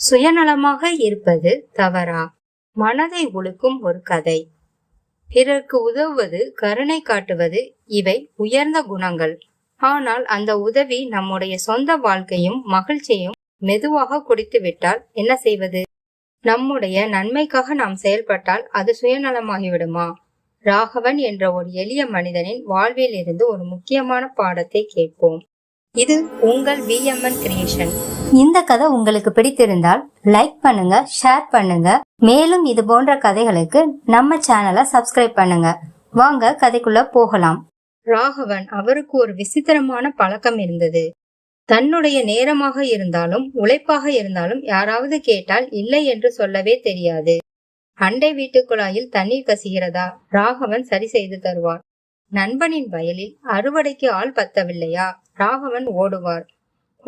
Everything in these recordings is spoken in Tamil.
சுயநலமாக இருப்பது தவறா? மனதை ஒழுக்கும் ஒரு கதை. பிறர்க்கு உதவுவது கருணை காட்டுவது இவை உயர்ந்த குணங்கள். ஆனால் அந்த உதவி நம்முடைய சொந்த வாழ்க்கையும் மகிழ்ச்சியும் மெதுவாக குடித்து விட்டால் என்ன செய்வது? நம்முடைய நன்மைக்காக நாம் செயல்பட்டால் அது சுயநலமாகிவிடுமா? ராகவன் என்ற ஒரு எளிய மனிதனின் வாழ்வில் இருந்து ஒரு முக்கியமான பாடத்தை கேட்போம். இது உங்கள் விஎம்என் கிரியேஷன் இந்த கதை உங்களுக்கு பிடித்திருந்தால் லைக் பண்ணுங்க ஷேர் பண்ணுங்க. மேலும் இது போன்ற கதைகளுக்கு நம்ம சேனலை சப்ஸ்கிரைப் பண்ணுங்க. வாங்க கதைக்குள்ள போகலாம். ராகவன் அவருக்கு ஒரு விசித்திரமான பழக்கம் இருந்தது. தன்னுடைய நேரமாக இருந்தாலும் உழைப்பாக இருந்தாலும் யாராவது கேட்டால் இல்லை என்று சொல்லவே தெரியாது. அண்டை வீட்டு குழாயில் தண்ணீர் கசிகிறதா? ராகவன் சரி செய்து தருவார். நண்பனின் வயலில் அறுவடைக்கு ஆள் பத்தவில்லையா? ராகவன் ஓடுவார்.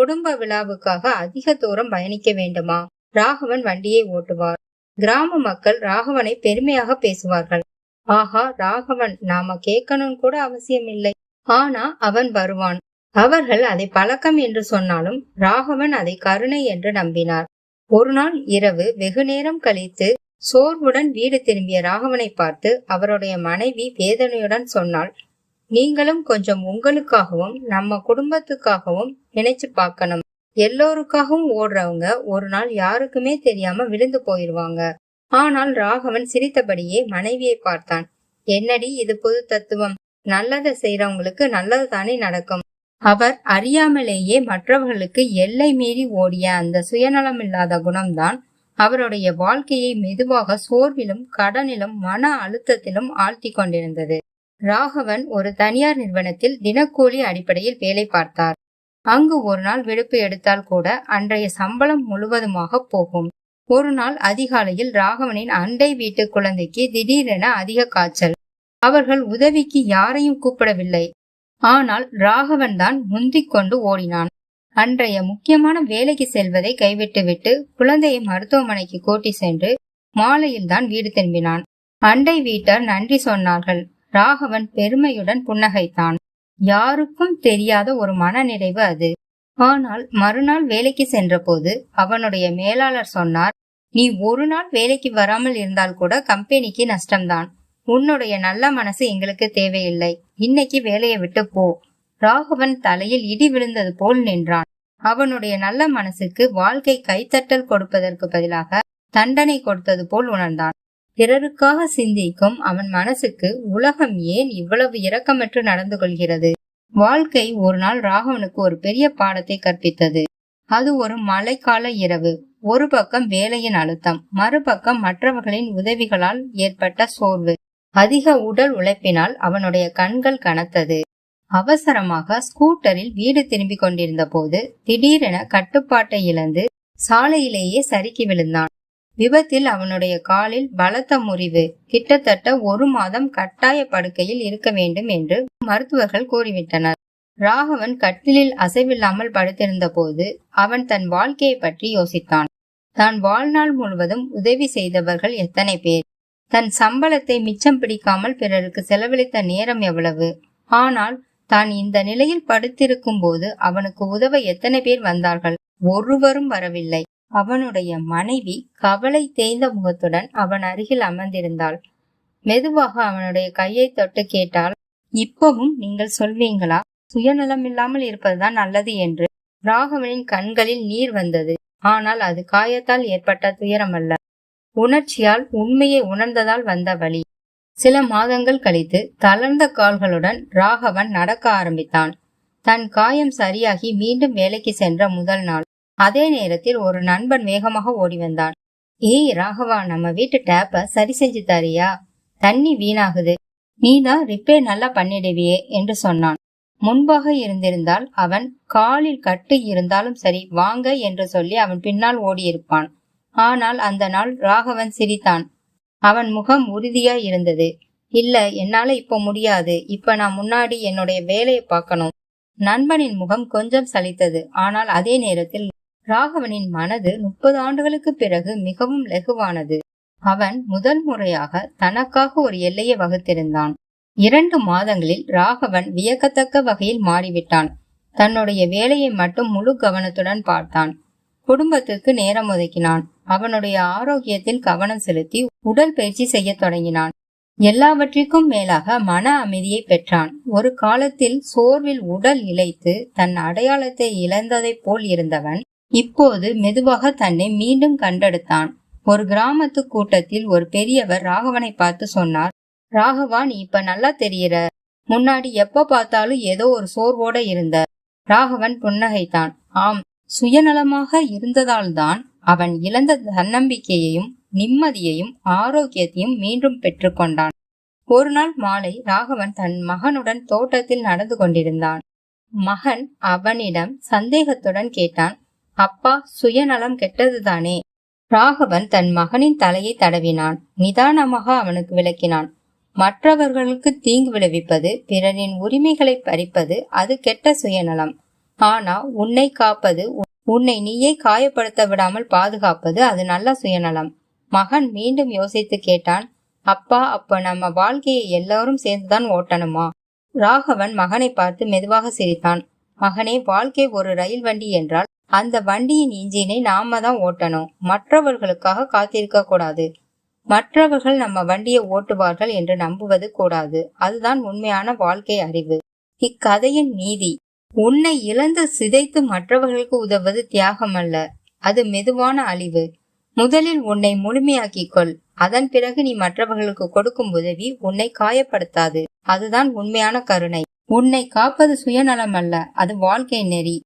குடும்ப விழாவுக்காக அதிக தூரம் பயணிக்க வேண்டுமா? ராகவன் வண்டியை ஓட்டுவார். கிராம மக்கள் ராகவனை பெருமையாக பேசுவார்கள். ஆஹா ராகவன் நாம கேட்கணும் கூட அவசியம் இல்லை ஆனா அவன் வருவான். அவர்கள் அதை பழக்கம் என்று சொன்னாலும் ராகவன் அதை கருணை என்று நம்பினார். ஒரு நாள் இரவு வெகு நேரம் கழித்து சோர்வுடன் வீடு திரும்பிய ராகவனை பார்த்து அவருடைய மனைவி வேதனையுடன் சொன்னாள் நீங்களும் கொஞ்சம் உங்களுக்காகவும் நம்ம குடும்பத்துக்காகவும் நினைச்சு பார்க்கணும். எல்லோருக்காகவும் ஓடுறவங்க ஒரு நாள் யாருக்குமே தெரியாம விழுந்து போயிருவாங்க. ஆனால் ராகவன் சிரித்தபடியே மனைவியை பார்த்தான். என்னடி இது புது தத்துவம்? நல்லதை செய்யறவங்களுக்கு நல்லது தானே நடக்கும். அவர் அறியாமலேயே மற்றவர்களுக்கு எல்லை மீறி ஓடிய அந்த சுயநலமில்லாத குணம்தான் அவருடைய வாழ்க்கையை மெதுவாக சோர்விலும் கடனிலும் மன அழுத்தத்திலும் ஆழ்த்தி கொண்டிருந்தது. ராகவன் ஒரு தனியார் நிறுவனத்தில் தினக்கூலி அடிப்படையில் வேலை பார்த்தார். அங்கு ஒரு நாள் விடுப்பு எடுத்தால் கூட அன்றைய சம்பளம் முழுவதுமாக போகும். ஒரு நாள் அதிகாலையில் ராகவனின் அண்டை வீட்டு குழந்தைக்கு திடீரென அதிக காய்ச்சல். அவர்கள் உதவிக்கு யாரையும் கூப்பிடவில்லை. ஆனால் ராகவன் தான் முந்திக் கொண்டு ஓடினான். அன்றைய முக்கியமான வேலைக்கு செல்வதை கைவிட்டுவிட்டு குழந்தையை மருத்துவமனைக்கு கூட்டி சென்று மாலையில் தான் வீடு திரும்பினான். அண்டை வீட்டார் நன்றி சொன்னார்கள். ராகவன் பெருமையுடன் புன்னகைத்தான். யாருக்கும் தெரியாத ஒரு மனநிறைவு அது. ஆனால் மறுநாள் வேலைக்கு சென்றபோது அவனுடைய மேலாளர் சொன்னார் நீ ஒரு நாள் வேலைக்கு வராமல் இருந்தால் கூட கம்பெனிக்கு நஷ்டம்தான். உன்னுடைய நல்ல மனசு எங்களுக்கு தேவையில்லை. இன்னைக்கு வேலையை விட்டு போ. ராகவன் தலையில் இடி விழுந்தது போல் நின்றான். அவனுடைய நல்ல மனசுக்கு வாழ்க்கை கைத்தட்டல் கொடுப்பதற்கு பதிலாக தண்டனை கொடுத்தது போல் உணர்ந்தான். பிறருக்காக சிந்திக்கும் அவன் மனசுக்கு உலகம் ஏன் இவ்வளவு இரக்கமற்று நடந்து கொள்கிறது? வாழ்க்கை ஒரு நாள் ராகவனுக்கு ஒரு பெரிய பாடத்தை கற்பித்தது. அது ஒரு மழைக்கால இரவு. ஒரு பக்கம் வேலையின் அழுத்தம் மறுபக்கம் மற்றவர்களின் உதவிகளால் ஏற்பட்ட சோர்வு. அதிக உடல் உழைப்பினால் அவனுடைய கண்கள் கனத்தது. அவசரமாக ஸ்கூட்டரில் வீடு திரும்பிக் கொண்டிருந்த போது திடீரென கட்டுப்பாட்டை இழந்து சாலையிலேயே சறுக்கி விழுந்தான். விபத்தில் அவனுடைய காலில் பலத்த முறிவு. கிட்டத்தட்ட ஒரு மாதம் கட்டாய படுக்கையில் இருக்க வேண்டும் என்று மருத்துவர்கள் கூறிவிட்டனர். ராகவன் கட்டிலில் அசைவில்லாமல் படுத்திருந்த போது அவன் தன் வாழ்க்கையை பற்றி யோசித்தான். தான் வாழ்நாள் முழுவதும் உதவி செய்தவர்கள் எத்தனை பேர்? தன் சம்பளத்தை மிச்சம் பிடிக்காமல் பிறருக்கு செலவழித்த நேரம் எவ்வளவு? ஆனால் தான் இந்த நிலையில் படுத்திருக்கும் போது அவனுக்கு உதவ எத்தனை பேர் வந்தார்கள்? ஒருவரும் வரவில்லை. அவனுடைய மனைவி கவலை தேய்ந்த முகத்துடன் அவன் அருகில் அமர்ந்திருந்தாள். மெதுவாக அவனுடைய கையை தொட்டு கேட்டால் இப்பவும் நீங்கள் சொல்வீங்களா? சுயநலம் இல்லாமல் இருப்பதுதான் நல்லது என்று. ராகவனின் கண்களில் நீர் வந்தது. ஆனால் அது காயத்தால் ஏற்பட்ட துயரம் அல்ல உணர்ச்சியால் உண்மையை உணர்ந்ததால் வந்த வழி சில மாதங்கள் கழித்து தளர்ந்த கால்களுடன் ராகவன் நடக்க ஆரம்பித்தான். தன் காயம் சரியாகி மீண்டும் வேலைக்கு சென்ற முதல் நாள். அதே நேரத்தில் ஒரு நண்பன் வேகமாக ஓடி வந்தான். ஏய் ராகவா நம்ம வீட்டு டேப்ப சரி செஞ்சு தரியா? தண்ணி வீணாகுது. நீதான் ரிப்பேர் நல்லா பண்ணிடுவியே என்று சொன்னான். முன்பாக இருந்திருந்தால் அவன் காலில் கட்டு இருந்தாலும் சரி வாங்க என்று சொல்லி அவன் பின்னால் ஓடியிருப்பான். ஆனால் அந்த நாள் ராகவன் சிரித்தான். அவன் முகம் உறுதியா இருந்தது. இல்ல என்னால இப்ப முடியாது. இப்ப நான் முன்னாடி என்னுடைய வேலையை பார்க்கணும். நண்பனின் முகம் கொஞ்சம் சலித்தது. ஆனால் அதே நேரத்தில் ராகவனின் மனது முப்பது ஆண்டுகளுக்கு பிறகு மிகவும் லெகுவானது. அவன் முதல் முறையாக தனக்காக ஒரு எல்லையை வகுத்திருந்தான். இரண்டு மாதங்களில் ராகவன் வியக்கத்தக்க வகையில் மாறிவிட்டான். தன்னுடைய வேலையை மட்டும் முழு கவனத்துடன் பார்த்தான். குடும்பத்துக்கு நேரம் ஒதுக்கினான். அவனுடைய ஆரோக்கியத்தில் கவனம் செலுத்தி உடல் பயிற்சி செய்யத் தொடங்கினான். எல்லாவற்றிற்கும் மேலாக மன அமைதியை பெற்றான். ஒரு காலத்தில் சோர்வில் உடல் இழைத்து தன் அடையாளத்தை இழந்ததைப் போல் இருந்தவன் இப்போது மெதுவாக தன்னை மீண்டும் கண்டெடுத்தான். ஒரு கிராமத்து கூட்டத்தில் ஒரு பெரியவர் ராகவனை பார்த்து சொன்னார் ராகவா நீ இப்ப நல்லா தெரியற. முன்னாடி எப்ப பார்த்தாலும் ஏதோ ஒரு சோர்வோட இருந்த. ராகவன் புன்னகைத்தான். ஆம் சுயநலமாக இருந்ததால்தான் அவன் இழந்த தன்னம்பிக்கையையும் நிம்மதியையும் ஆரோக்கியத்தையும் மீண்டும் பெற்றுக்கொண்டான் ஒரு நாள் மாலை ராகவன் தன் மகனுடன் தோட்டத்தில் நடந்து கொண்டிருந்தான். மகன் அவனிடம் சந்தேகத்துடன் கேட்டான் அப்பா சுயநலம் கெட்டதுதானே? ராகவன் தன் மகனின் தலையை தடவினான். நிதானமாக அவனுக்கு விளக்கினான். மற்றவர்களுக்கு தீங்கு விளைவிப்பது பிறரின் உரிமைகளை பறிப்பது அது கெட்ட சுயநலம். ஆனா உன்னை காப்பது உன்னை நீயே காயப்படுத்த விடாமல் பாதுகாப்பது அது நல்ல சுயநலம். மகன் மீண்டும் யோசித்து கேட்டான். அப்பா அப்ப நம்ம வாழ்க்கையை எல்லாரும் சேர்ந்துதான் ஓட்டணுமா? ராகவன் மகனை பார்த்து மெதுவாக சிரித்தான். மகனே வாழ்க்கை ஒரு ரயில் வண்டி என்றால் அந்த வண்டியின் இன்ஜினை நாம தான் ஓட்டணும். மற்றவர்களுக்காக காத்திருக்க கூடாது. மற்றவர்கள் நம்ம வண்டியை ஓட்டுவார்கள் என்று நம்புவது கூடாது. அதுதான் உண்மையான வாழ்க்கை அறிவு. இக்கதையின் நீதி. உன்னை இழந்து சிதைத்து மற்றவர்களுக்கு உதவுவது தியாகம் அல்ல. அது மெதுவான அழிவு. முதலில் உன்னை முழுமையாக்கிக் கொள். அதன் பிறகு நீ மற்றவர்களுக்கு கொடுக்கும் உதவி உன்னை காயப்படுத்தாது. அதுதான் உண்மையான கருணை. உன்னை காப்பது சுயநலம் அல்ல. அது வாழ்க்கை நெறி.